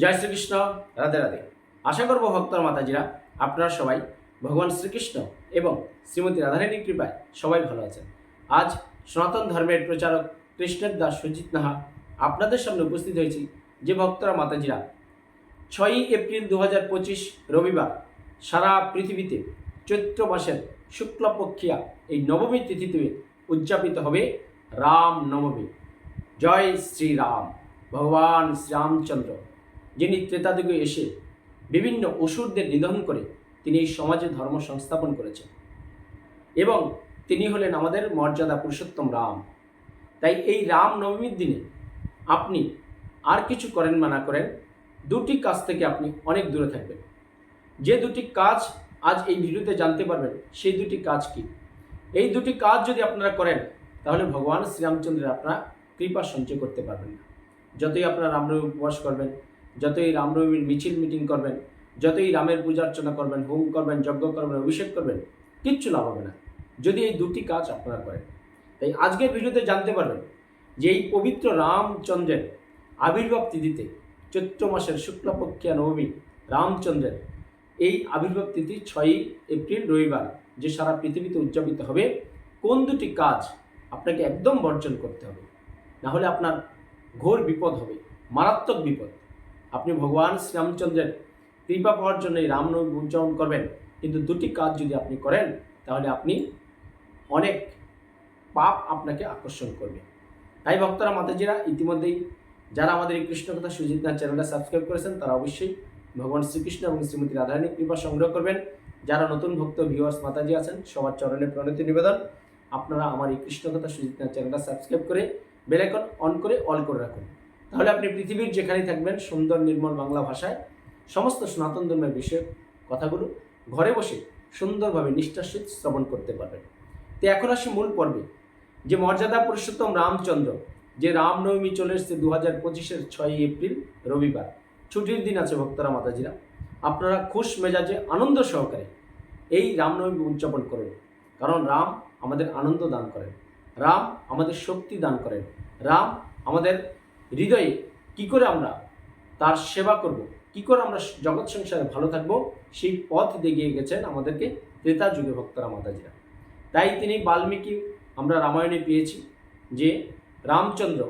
জয় শ্রীকৃষ্ণ, রাধে রাধে। আশা করব ভক্তর মাতাজিরা, আপনারা সবাই ভগবান শ্রীকৃষ্ণ এবং শ্রীমতী রাধারানীর কৃপায় সবাই ভালো আছেন। আজ সনাতন ধর্মের প্রচারক কৃষ্ণের দাস সুজিত নাহা আপনাদের সামনে উপস্থিত হয়েছি যে ভক্তরা মাতাজিরা, ছয়ই এপ্রিল দু পঁচিশ রবিবার সারা পৃথিবীতে চৈত্র মাসের শুক্লপক্ষিয়া এই নবমী তিথিতে উদযাপিত হবে রাম নবমী। জয় শ্রীরাম। ভগবান শ্রীরামচন্দ্র। যিনি ত্রেতাযুগে এসে বিভিন্ন অসুরদের নিধন করে তিনি এই সমাজে ধর্ম সংস্থাপন করেছেন। এবং তিনি হলেন আমাদের মর্যাদা পুরুষোত্তম রাম। তাই এই রাম নবমীর দিনে আপনি আর কিছু করেন বা না করেন, দুটি কাজ থেকে আপনি অনেক দূরে থাকবেন। যে দুটি কাজ আজ এই ভিডিওতে জানতে পারবেন, সেই দুটি কাজ কি? এই দুটি কাজ যদি আপনারা করেন, তাহলে ভগবান শ্রীরামচন্দ্রের আপনারা কৃপা সঞ্চয় করতে পারবেন না। যতই আপনারা রামনবমী উপবাস করবেন যতই রামনবমীর মিছিল মিটিং করবেন, যতই রামের পূজা অর্চনা করবেন, হোম করবেন, যজ্ঞ করবেন, অভিষেক করবেন, কিচ্ছু লাভ হবে না। যদি এই দুটি কাজ আপনারা করেন, তাই আজকের ভিডিওতে জানতে পারবেন যে এই পবিত্র রামচন্দ্রের আবির্ভাব তিথিতে চৈত্র মাসের শুক্লপক্ষিয়া নবমী রামচন্দ্রের এই আবির্ভাব তিথি ছয়ই এপ্রিল রবিবার যে সারা পৃথিবীতে উদযাপিত হবে, কোন দুটি কাজ আপনাকে একদম বর্জন করতে হবে? না হলে আপনার ঘোর বিপদ হবে, মারাত্মক বিপদ। আপনি ভগবান শ্রীরামচন্দ্রের কৃপা পাওয়ার জন্য এই রামনবমী উদযাপন করবেন। কিন্তু দুটি কাজ যদি আপনি করেন, তাহলে আপনি অনেক পাপ আপনাকে আকর্ষণ করবে। তাই ভক্তরা, মাতাজিরা, ইতিমধ্যেই যারা আমাদের এই কৃষ্ণকথা সুজিত নাথ চ্যানেলটা সাবস্ক্রাইব করেছেন, তারা অবশ্যই ভগবান শ্রীকৃষ্ণ এবং শ্রীমতী রাধারানীর কৃপা সংগ্রহ করবেন। যারা নতুন ভক্ত ভিউয়ার্স মাতাজি আছেন, সবার চরণে প্রণতি নিবেদন। আপনারা আমার এই কৃষ্ণকথা সুজিত নাথ চ্যানেলটা সাবস্ক্রাইব করে বেলাইকন অন করে অল করে রাখুন। তাহলে আপনি পৃথিবীর যেখানেই থাকবেন, সুন্দর নির্মল বাংলা ভাষায় সমস্ত সনাতন ধর্মের বিষয়ক কথাগুলো ঘরে বসে সুন্দরভাবে নিষ্ঠার সহিত শ্রবণ করতে পারবেন। তো এখন আসি মূল পর্বে। যে মর্যাদা পুরুষোত্তম রামচন্দ্র, যে রামনবমী চলে এসছে দু হাজার পঁচিশের ছয়ই এপ্রিল, রবিবার। ছুটির দিন আছে ভক্তরা, মাতাজিরা। আপনারা খুশ মেজাজে আনন্দ সহকারে এই রামনবমী উদযাপন করুন। কারণ রাম আমাদের আনন্দ দান করেন। রাম আমাদের শক্তি দান করেন। রাম আমাদের হৃদয়ে কি করে আমরা তার সেবা করব? কি করে আমরা জগৎ সংসারে ভালো থাকব? সেই পথ দেখিয়ে গেছেন আমাদেরকে ত্রেতা যুগে ভক্তরা মাতাজিরা। তাই তিনি বাল্মীকি আমরা রামায়ণে পেয়েছি যে রামচন্দ্র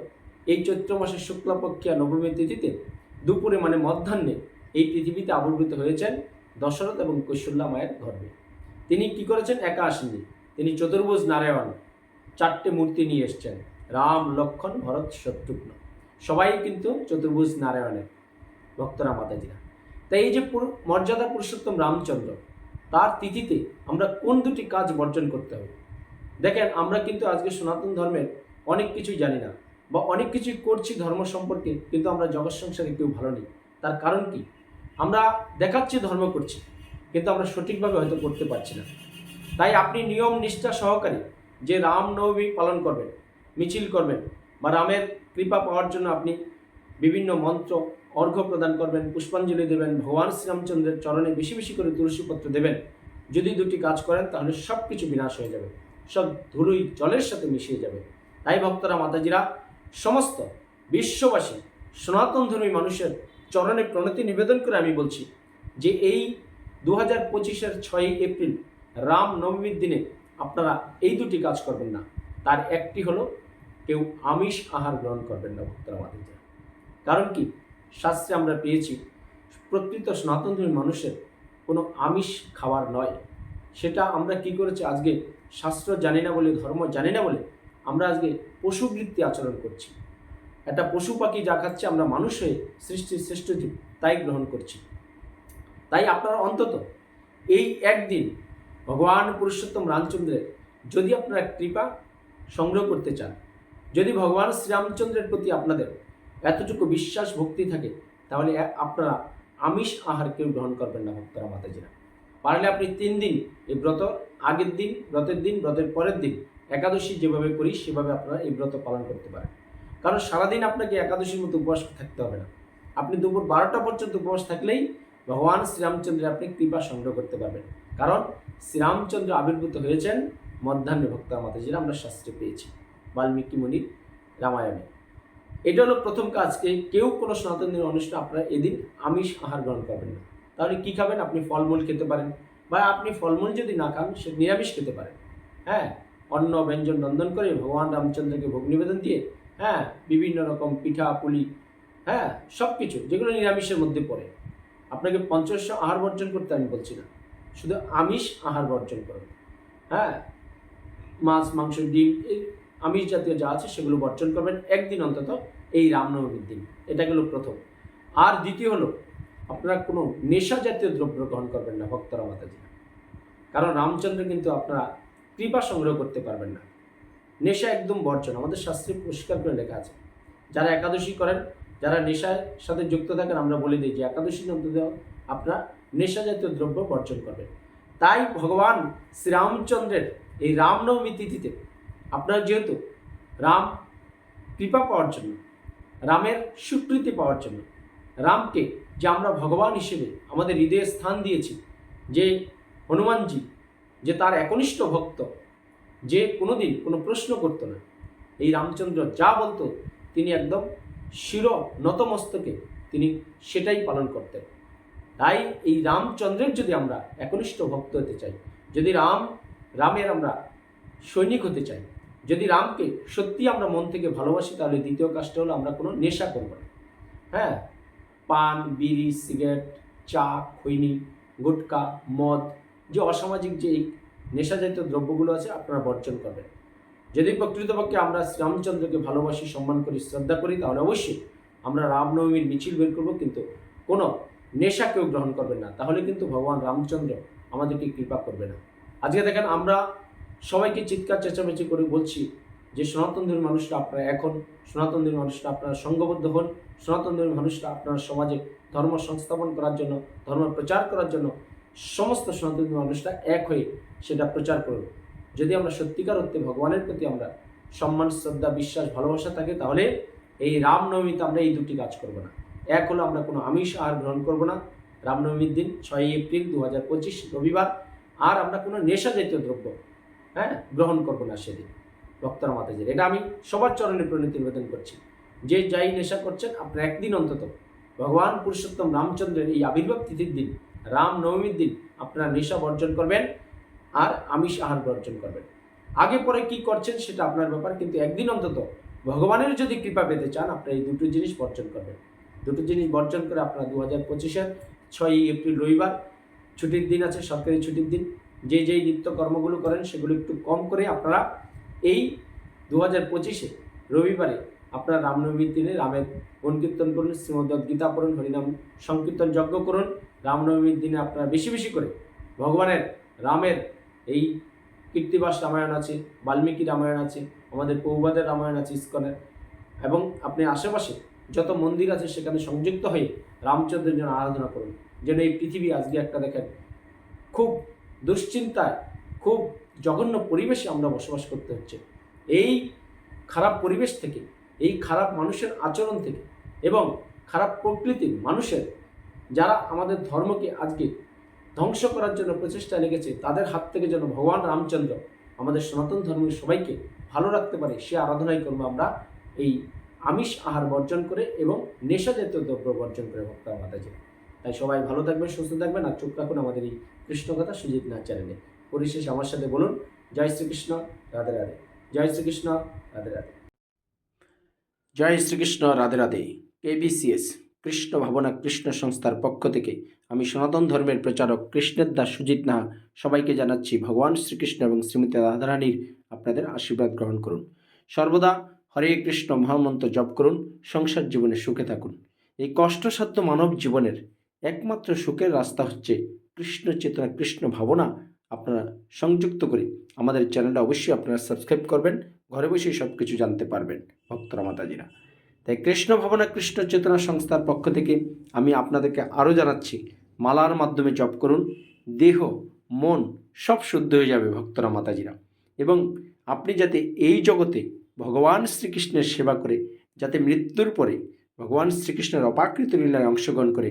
এই চৈত্র মাসের শুক্লাপক্ষিয়া নবমী তিথিতে দুপুরে মানে মধ্যাহ্নে এই পৃথিবীতে আবির্ভূত হয়েছেন দশরথ এবং কৈশল্যা মায়ের গর্ভে। তিনি কি করেছেন? একা আসেননি। তিনি চতুর্ভুজ নারায়ণ চারটে মূর্তি নিয়ে এসছেন। রাম, লক্ষণ, ভরত, শত্রুঘ্ন। সবাই কিন্তু চতুর্ভুজ নারায়ণের ভক্তরা মাতাজিরা। তাই এই যে মর্যাদা পুরুষোত্তম রামচন্দ্র, তার তিথিতে আমরা কোন দুটি কাজ বর্জন করতে হবে? দেখেন, আমরা কিন্তু আজকে সনাতন ধর্মের অনেক কিছুই জানি না, বা অনেক কিছুই করছি ধর্ম সম্পর্কে, কিন্তু আমরা জগৎ সংসারে কেউ ভালো নেই। তার কারণ কি? আমরা দেখাচ্ছি ধর্ম করছি, কিন্তু আমরা সঠিকভাবে হয়তো করতে পারছি না। তাই আপনি নিয়ম নিষ্ঠা সহকারে যে রামনবমী পালন করবেন, মিছিল করবেন, বা রামের কৃপা পাওয়ার জন্য আপনি বিভিন্ন মন্ত্র, অর্ঘ্য প্রদান করবেন, পুষ্পাঞ্জলি দেবেন, ভগবান শ্রীরামচন্দ্রের চরণে বেশি বেশি করে তুলসীপত্র দেবেন। যদি দুটি কাজ করেন, তাহলে সব কিছু বিনাশ হয়ে যাবে। সব ধুলোই জলের সাথে মিশিয়ে যাবে। তাই ভক্তরা, মাতাজিরা, সমস্ত বিশ্ববাসী, সনাতন ধর্মী মানুষের চরণে প্রণতি নিবেদন করে আমি বলছি যে এই দু হাজার পঁচিশের ছয়ই এপ্রিল রাম নবমীর দিনে আপনারা এই দুটি কাজ করবেন না। তার একটি হলো কেউ আমিষ আহার গ্রহণ করবেন না, ভক্তরা কারণ কি? শাস্ত্রে আমরা পেয়েছি, প্রকৃত সনাতনধর্মী মানুষের কোনো আমিষ খাবার নয়। সেটা আমরা কি করেছি? আজকে শাস্ত্র জানি না বলে, ধর্ম জানি না বলে আমরা আজকে পশুবৃত্তি আচরণ করছি। একটা পশু পাখি যা খাচ্ছে, আমরা মানুষ হয়ে সৃষ্টির শ্রেষ্ঠ জীব, তাই গ্রহণ করছি। তাই আপনারা অন্তত এই একদিন ভগবান পুরুষোত্তম রামচন্দ্রের যদি আপনারা কৃপা সংগ্রহ করতে চান যদি ভগবান শ্রীরামচন্দ্রের প্রতি আপনাদের এতটুকু বিশ্বাস, ভক্তি থাকে, তাহলে আপনারা আমিষ আহার কেউ গ্রহণ করবেন না, ভক্তরা মাতাজিরা। পারলে আপনি তিন দিন এই ব্রত, আগের দিন, ব্রতের দিন, ব্রতের পরের দিন, একাদশী যেভাবে করি, সেভাবে আপনারা এই ব্রত পালন করতে পারেন। কারণ সারাদিন আপনাকে একাদশীর মতো উপবাস থাকতে হবে না। আপনি দুপুর বারোটা পর্যন্ত উপবাস থাকলেই ভগবান শ্রীরামচন্দ্রের আপনি কৃপা সংগ্রহ করতে পারবেন। কারণ শ্রীরামচন্দ্র আবির্ভূত হয়েছেন মধ্যাহ্নে ভক্তা মাতাজিরা, আমরা শাস্ত্রে পেয়েছি। বাল্মীকি মুনির রামায়ণে। এটা হলো প্রথম কাজ যে কেউ কোনো সনাতন ধর্মের অনুষ্ঠানে আপনারা এদিন আমিষ আহার গ্রহণ করবেন না। তাহলে কী খাবেন? আপনি ফলমূল খেতে পারেন। বা আপনি ফলমূল যদি না খান, সে নিরামিষ খেতে পারেন। হ্যাঁ? অন্ন, ব্যঞ্জন, নন্দন করে ভগবান রামচন্দ্রকে ভোগ নিবেদন দিয়ে হ্যাঁ? বিভিন্ন রকম পিঠা, পুলি হ্যাঁ? সব কিছু যেগুলো নিরামিষের মধ্যে পড়ে। আপনাকে পঞ্চশ আহার বর্জন করতে আমি বলছি না। শুধু আমিষ আহার বর্জন করুন। হ্যাঁ? মাছ, মাংস, ডিম আমিষ জাতীয় যা আছে সেগুলো বর্জন করবেন একদিন অন্তত এই রামনবমীর দিন। এটা গেল প্রথম। আর দ্বিতীয় হলো, আপনারা কোনো নেশা জাতীয় দ্রব্য গ্রহণ করবেন না ভক্তরা মাতাজি কারণ রামচন্দ্র কিন্তু আপনারা কৃপা সংগ্রহ করতে পারবেন না। নেশা একদম বর্জন। আমাদের শাস্ত্রে পরিষ্কার করে লেখা আছে, যারা একাদশী করেন, যারা নেশার সাথে যুক্ত থাকেন, আমরা বলে দিই যে একাদশী অন্তত আপনারা নেশা জাতীয় দ্রব্য বর্জন করবেন। তাই ভগবান শ্রীরামচন্দ্রের এই রামনবমী তিথিতে আপনার যেহেতু রাম কৃপা পাওয়ার জন্য, রামের স্বীকৃতি পাওয়ার জন্য, রামকে যে আমরা ভগবান হিসেবে আমাদের হৃদয়ে স্থান দিয়েছি, যে হনুমানজি, যে তার একনিষ্ঠ ভক্ত, যে কোনোদিন কোনো প্রশ্ন করতো না। এই রামচন্দ্র যা বলতো, তিনি একদম শির নতমস্তকে তিনি সেটাই পালন করতেন। তাই এই রামচন্দ্রের যদি আমরা একনিষ্ঠ ভক্ত হতে চাই, যদি রাম, রামের আমরা সৈনিক হতে চাই যদি রামকে সত্যি আমরা মন থেকে ভালোবাসি, তাহলে দ্বিতীয় কাজটা হলো আমরা কোনো নেশা করব না। হ্যাঁ? পান, বিড়ি, সিগারেট, চা, খৈনি, গুটকা, মদ, যে অসামাজিক যে নেশাজাতীয় দ্রব্যগুলো আছে, আপনারা বর্জন করবেন। যদি প্রকৃতপক্ষে আমরা শ্রীরামচন্দ্রকে ভালোবাসি, সম্মান করি, শ্রদ্ধা করি, তাহলে অবশ্যই আমরা রামনবমীর মিছিল বের করব, কিন্তু কোনো নেশা কেউ গ্রহণ করবেন না। তাহলে কিন্তু ভগবান রামচন্দ্র আমাদেরকে কৃপা করবে না। আজকে দেখেন আমরা সবাইকে চিৎকার, চেঁচামেচি করে বলছি যে সনাতন ধর্মীয় মানুষরা আপনারা এখন, সনাতন ধর্মীয় মানুষরা আপনারা সংঘবদ্ধ হন, সনাতন ধর্মীয় মানুষরা আপনারা সমাজে ধর্ম সংস্থাপন করার জন্য, ধর্ম প্রচার করার জন্য সমস্ত সনাতন মানুষরা এক হয়ে সেটা প্রচার করুন। যদি আমরা সত্যিকার অর্থে ভগবানের প্রতি আমরা সম্মান, শ্রদ্ধা, বিশ্বাস, ভালোবাসা থাকে, তাহলে এই রামনবমীতে আমরা এই দুটি কাজ করব না। এক হলো আমরা কোনো আমিষ আহার গ্রহণ করব না রামনবমীর দিন, ছয়ই এপ্রিল দু হাজার পঁচিশ রবিবার, আর আমরা কোনো নেশা জাতীয় দ্রব্য হ্যাঁ? গ্রহণ করব না সেদিন। ভক্তরা মাতাজির এটা আমি সবার চরণে পরিণতি নিবেদন করছি। যে যাই নেশা করছেন, আপনার একদিন অন্তত ভগবান, পুরুষোত্তম, রামচন্দ্রের এই আবির্ভাব তিথির দিন, রাম নবমীর দিন আপনারা নেশা বর্জন করবেন আর আমিষ আহার বর্জন করবেন। আগে পরে কি করছেন সেটা আপনার ব্যাপার, কিন্তু একদিন অন্তত ভগবানের যদি কৃপা পেতে চান, আপনারা এই দুটো জিনিস বর্জন করবেন। দুটো জিনিস বর্জন করে আপনারা দু হাজার পঁচিশের ছয়ই এপ্রিল রবিবার, ছুটির দিন আছে, সরকারি ছুটির দিন। যে যেই নিত্য কর্মগুলো করেন সেগুলো একটু কম করে আপনারা এই দু হাজার পঁচিশে রবিবারে আপনারা রামনবমীর দিনে রামের গুণ কীর্তন করুন শ্রীমদ গীতা পড়ুন, হরিনাম সংকীর্তন যজ্ঞ করুন। রামনবমীর দিনে আপনারা বেশি বেশি করে ভগবানের রামের এই কীর্তিবাস রামায়ণ আছে, বাল্মীকি রামায়ণ আছে, আমাদের পৌবাদের রামায়ণ আছে ইস্কনের। এবং আপনি আশেপাশে যত মন্দির আছে সেখানে সংযুক্ত হয়ে রামচন্দ্রের জন্য আরাধনা করুন। যেন এই পৃথিবী আজকে একটা দেখেন, খুব দুশ্চিন্তায় খুব জঘন্য পরিবেশে আমরা বসবাস করতে হচ্ছে। এই খারাপ পরিবেশ থেকে, এই খারাপ মানুষের আচরণ থেকে এবং খারাপ প্রকৃতির মানুষের যারা আমাদের ধর্মকে আজকে ধ্বংস করার জন্য প্রচেষ্টা লেগেছে, তাদের হাত থেকে যেন ভগবান রামচন্দ্র আমাদের সনাতন ধর্মের সবাইকে ভালো রাখতে পারে, সে আরাধনাই করব আমরা এই আমিষ আহার বর্জন করে এবং নেশা জাতীয় দ্রব্য বর্জন করে ভক্তা মাতাজি তাই সবাই ভালো থাকবেন, সুস্থ থাকবেন আর চোখ রাখুন আমাদের এই কৃষ্ণকথা সুজিত নাথ চ্যানেলে। পরিশেষ আমার সাথে বলুন, জয় শ্রীকৃষ্ণ, রাধে রাধে। জয় শ্রীকৃষ্ণ, রাধে রাধে। জয় শ্রীকৃষ্ণ, রাধে রাধে। কেবিসিএস কৃষ্ণ ভাবনা, কৃষ্ণ সংস্থার পক্ষ থেকে আমি সনাতন ধর্মের প্রচারক কৃষ্ণের দাস সুজিত নাহা সবাইকে জানাচ্ছি ভগবান শ্রীকৃষ্ণ এবং শ্রীমতী রাধারানীর আপনাদের আশীর্বাদ গ্রহণ করুন। সর্বদা হরে কৃষ্ণ মহামন্ত্র জপ করুন, সংসার জীবনে সুখে থাকুন। এই কষ্টসাধ্য মানব জীবনের একমাত্র সুখের রাস্তা হচ্ছে কৃষ্ণ চেতনা, কৃষ্ণ ভাবনা। আপনারা সংযুক্ত করে আমাদের চ্যানেলটা অবশ্যই আপনারা সাবস্ক্রাইব করবেন, ঘরে বসেই সব কিছু জানতে পারবেন ভক্তরা, মাতাজিরা। তাই কৃষ্ণ ভাবনা, কৃষ্ণ চেতনা সংস্থার পক্ষ থেকে আমি আপনাদেরকে আরও জানাচ্ছি, মালার মাধ্যমে জপ করুন, দেহ, মন সব শুদ্ধ হয়ে যাবে ভক্তরা, মাতাজিরা। এবং আপনি যাতে এই জগতে ভগবান শ্রীকৃষ্ণের সেবা করে, যাতে মৃত্যুর পরে ভগবান শ্রীকৃষ্ণের অপাকৃত লীলায় অংশগ্রহণ করে